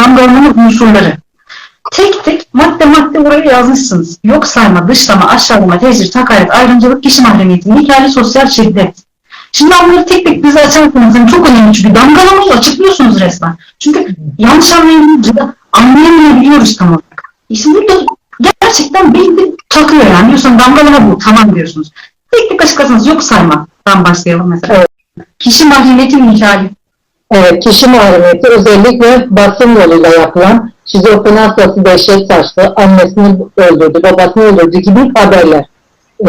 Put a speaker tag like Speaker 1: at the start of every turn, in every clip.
Speaker 1: damgalamanın unsurları. Tek tek madde madde oraya yazmışsınız. Yok sayma, dışlama, aşağılama, tecrit, hakaret, ayrımcılık, kişi mahremiyeti, nikahlı sosyal şiddet. Şimdi bunları tek tek bize açarsanız yani çok önemli çünkü damgalamayı açıklıyorsunuz resmen. Çünkü yanlış anlayınca anlayamayabiliyoruz tam olarak. E Şimdi burada gerçekten belli takıyor yani. Diyorsun damgalama bu, tamam diyorsunuz. Tek tek açıklasanız yok saymadan başlayalım mesela. Kişi mahremiyeti ihlali.
Speaker 2: Evet, kişi mahremiyeti özellikle basın yoluyla yapılan şizofreni hastası dehşet saçtı, annesini öldürdü, babasını öldürdü gibi haberler.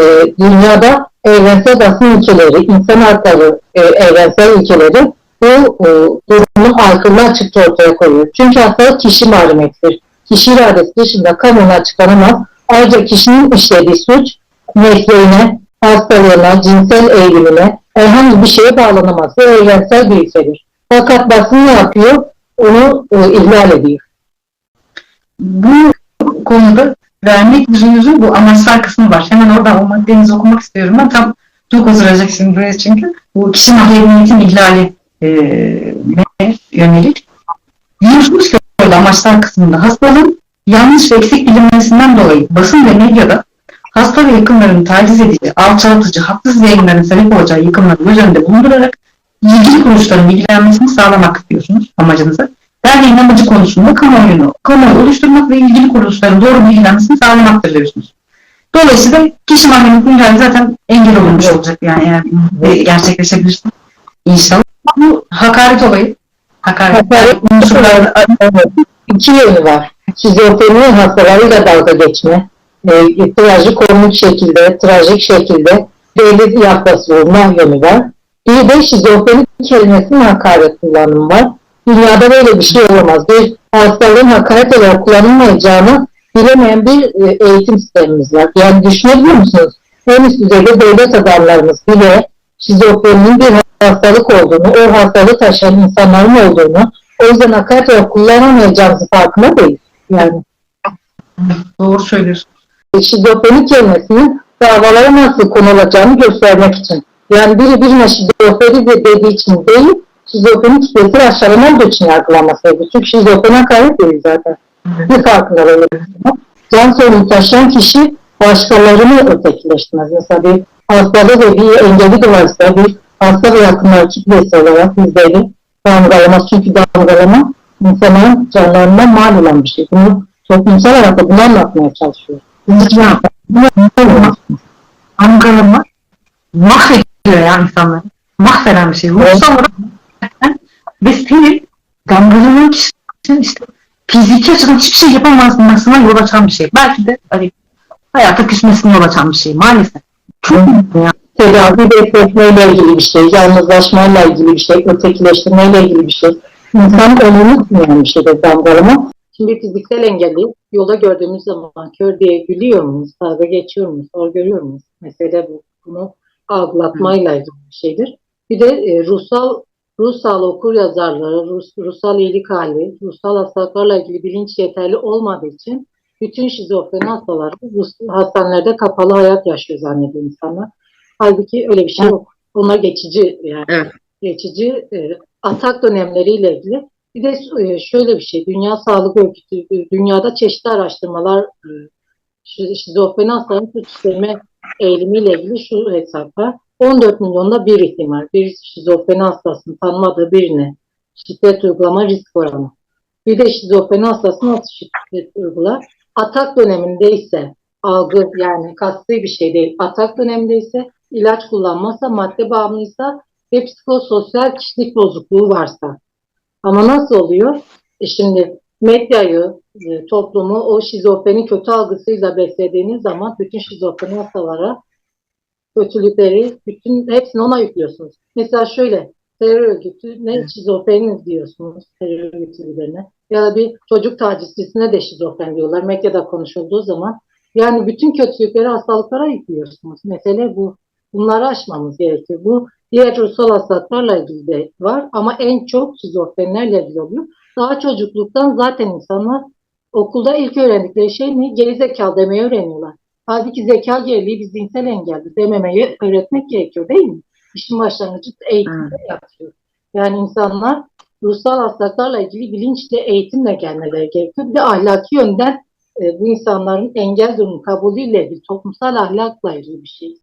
Speaker 2: Ee, dünyada evrensel basın ülkeleri, insan hakları e, evrensel ülkeleri bu e, durumun aykırılığı açıkça ortaya koyuyor. Çünkü hastalık kişi mahremiyetidir. Kişi iradesi dışında kamuoyuna açıklanamaz. Ayrıca kişinin işlediği suç mesleğine, hastalığına, cinsel eğilimine herhangi bir şeye bağlanamaz. Bu evrensel bir ilkedir. Fakat basın ne yapıyor? Onu e, ihlal ediyor.
Speaker 1: bu konuda vermek yüzünüzün bu amaçsal kısmı var. Hemen oradan o maddenizi okumak istiyorum ben. Tam çok olacak şimdi buraya çünkü. Bu kişi mahremiyetin ihlali e, ne yönelik. Ki orada amaçsal kısmında hastalığın yanlış ve eksik bilinmesinden dolayı basın ve medyada hasta ve yakınlarını taciz edici, alçaltıcı, haksız yayınların sebep olacağı yıkımları göz önünde bulundurarak ilgili kuruluşların ilgilenmesini sağlamak diyorsunuz amacınıza. Derneğin amacı konusunda kamuoyunu, kamuoyu oluşturmak ve ilgili kuruluşların doğru bilgilenmesini sağlamaktır diyorsunuz. Dolayısıyla kişi mahremiyetinin ihlali zaten engel olunmuş olacak yani eğer e, gerçekleşebilirse. İnşallah. Bu hakaret olayı. Hakaret.
Speaker 2: Hakaret
Speaker 1: unsurlarda
Speaker 2: Evet, İki yönü var. Şizofreni hastalarıyla dalga geçme, e, trajikomik şekilde, trajik şekilde belli yaklaşım vurma yönü var. Bir de şizofreni kelimesinin hakaret kullanımı var. Dünyada böyle bir şey olamaz. Bir hastalığın hakaret olarak kullanılmayacağını bilemeyen bir e, eğitim sistemimiz var. Yani düşünebiliyor musunuz? En üst düzeyde devlet adamlarımız bile şizofreninin bir hastalık olduğunu, o hastalığı taşıyan insanların olduğunu, o yüzden hakaret olarak kullanamayacağımızı farkında değil. Yani
Speaker 1: doğru söylüyorsun.
Speaker 2: şizofreni kelimesinin davalara nasıl konulacağını göstermek için. Yani biri birine şizofreni de dediği için değil, şizofreni kitlesi aşağılama olduğu için yargılanmasıydı. Çünkü şizofreni hakaret değil zaten. Bir farkında öyle bir durum. Can sorunu taşıyan kişi başkalarını ötekileştirmez. Mesela bir hastalığı ve bir engeli de varsa bir hasta ve yakınları kitlesi olarak bizleri damgalamaz. Çünkü damgalama insanın canlarına mal olan bir şey. Bunu toplumsal olarak da bunu anlatmaya çalışıyor.
Speaker 1: Ya, Angalama mahvediyor ya insanları. Mahveden bir şey. Ruhsal olarak ve senin damgalanan kişinin işte fiziki açıdan hiçbir şey yapamazmasına yol açan bir şey. Belki de hani hayata küsmesine yol açan bir şey maalesef. Çok ya.
Speaker 2: tedavi destekmeyle ilgili bir şey, yalnızlaşmayla ilgili bir şey, ötekileştirmeyle ilgili bir şey. İnsan tutmayan bir şeydir damgalama. Şimdi fiziksel engelli yolda gördüğümüz zaman kör diye gülüyor muyuz, dalga geçiyor muyuz, hor görüyor muyuz? Mesele bu. Bunu algılatmayla ilgili bir şeydir. Bir de e, ruhsal ruhsal okur yazarları, ruh, ruhsal iyilik hali, ruhsal hastalıklarla ilgili bilinç yeterli olmadığı için bütün şizofreni hastaları hastanelerde kapalı hayat yaşıyor zannediyor insanlar. Halbuki öyle bir şey yok. Onlar geçici yani.
Speaker 1: Evet.
Speaker 2: Geçici e, atak dönemleriyle ilgili. Bir de e, şöyle bir şey. Dünya Sağlık Örgütü e, dünyada çeşitli araştırmalar e, şi- şizofreni hastaların suç işleme eğilimiyle ilgili şu hesapta 14 milyonda bir ihtimal. Bir şizofreni hastasının tanımadığı birine şiddet uygulama risk oranı. Bir de şizofreni hastası nasıl şiddet uygular? Atak döneminde ise algı yani kasti bir şey değil. Atak döneminde ise ilaç kullanmazsa, madde bağımlıysa ve psikososyal kişilik bozukluğu varsa. Ama nasıl oluyor? E şimdi medyayı, e, toplumu o şizofreni kötü algısıyla beslediğiniz zaman bütün şizofreni hastalara kötülükleri, bütün hepsini ona yüklüyorsunuz. Mesela şöyle, terör örgütü ne şizofreni diyorsunuz terör örgütü liderine ya da bir çocuk tacizcisine de şizofren diyorlar medyada konuşulduğu zaman. Yani bütün kötülükleri hastalıklara yüklüyorsunuz. Mesele bu. Bunları aşmamız gerekiyor. Bu diğer ruhsal hastalıklarla ilgili de var ama en çok şizofrenilerle ilgili oluyor. Daha çocukluktan zaten insanlar okulda ilk öğrendikleri şey ne? Gerizekalı demeyi öğreniyorlar. Halbuki zeka geriliği bir zihinsel engeldir. Dememeyi öğretmek gerekiyor değil mi? İşin başlangıcı eğitimde yapıyor. Yani insanlar ruhsal hastalıklarla ilgili bilinçle, eğitimle gelmeleri gerekiyor. Bir de ahlaki yönden e, bu insanların engel durumu kabulüyle ilgili, toplumsal ahlakla ilgili bir şey.